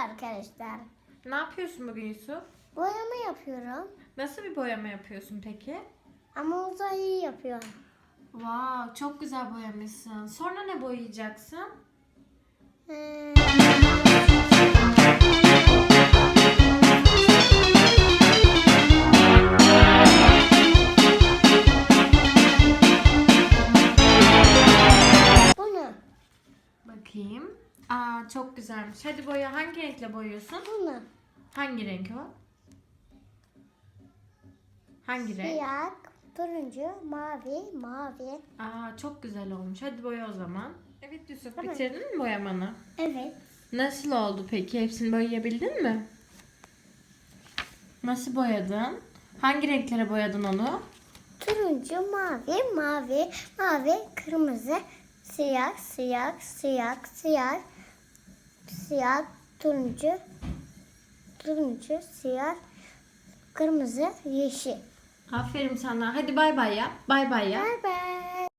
arkadaşlar. Ne yapıyorsun bugün Yusuf? Boyama yapıyorum. Nasıl bir boyama yapıyorsun peki? Ama o da iyi yapıyor. Wow, çok güzel boyamışsın. Sonra ne boyayacaksın? Ee, bunu, Bakayım. Aa, çok güzelmiş. Hadi boya. Hangi renkle boyuyorsun? bunu. Hangi renk o? Hangi renk? Siyah, turuncu, mavi, mavi. Aa, çok güzel olmuş. Hadi boya o zaman. Evet Yusuf, Tamam. bitirdin mi boyamanı? Evet. Nasıl oldu peki? Hepsini boyayabildin mi? Nasıl boyadın? Hangi renklere boyadın onu? Turuncu, mavi, mavi, mavi, kırmızı, siyah, siyah, siyah, siyah, siyah, turuncu, turuncu, siyah, kırmızı, yeşil. Aferin sana. Hadi bay bay yap. Bay bay yap. Bye bye.